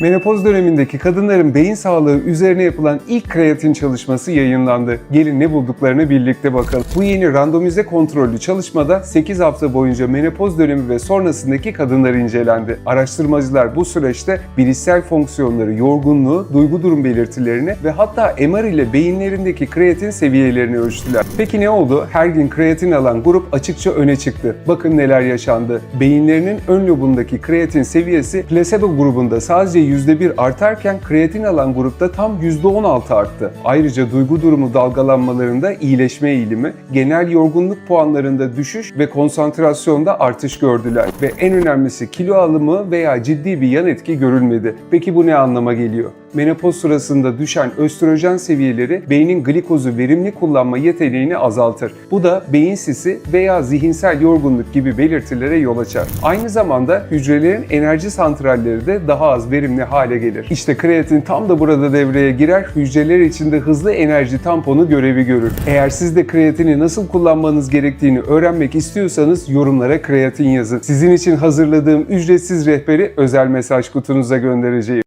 Menopoz dönemindeki kadınların beyin sağlığı üzerine yapılan ilk kreatin çalışması yayınlandı. Gelin ne bulduklarını birlikte bakalım. Bu yeni randomize kontrollü çalışmada 8 hafta boyunca menopoz dönemi ve sonrasındaki kadınlar incelendi. Araştırmacılar bu süreçte bilişsel fonksiyonları, yorgunluğu, duygu durum belirtilerini ve hatta MR ile beyinlerindeki kreatin seviyelerini ölçtüler. Peki ne oldu? Her gün kreatin alan grup açıkça öne çıktı. Bakın neler yaşandı. Beyinlerinin ön lobundaki kreatin seviyesi plasebo grubunda sadece %1 artarken kreatin alan grupta tam %16 arttı. Ayrıca duygu durumu dalgalanmalarında iyileşme eğilimi, genel yorgunluk puanlarında düşüş ve konsantrasyonda artış gördüler. Ve en önemlisi kilo alımı veya ciddi bir yan etki görülmedi. Peki bu ne anlama geliyor? Menopoz sırasında düşen östrojen seviyeleri beynin glikozu verimli kullanma yeteneğini azaltır. Bu da beyin sisi veya zihinsel yorgunluk gibi belirtilere yol açar. Aynı zamanda hücrelerin enerji santralleri de daha az verimli hale gelir. İşte kreatin tam da burada devreye girer, hücreler içinde hızlı enerji tamponu görevi görür. Eğer siz de kreatini nasıl kullanmanız gerektiğini öğrenmek istiyorsanız yorumlara kreatin yazın. Sizin için hazırladığım ücretsiz rehberi özel mesaj kutunuza göndereceğim.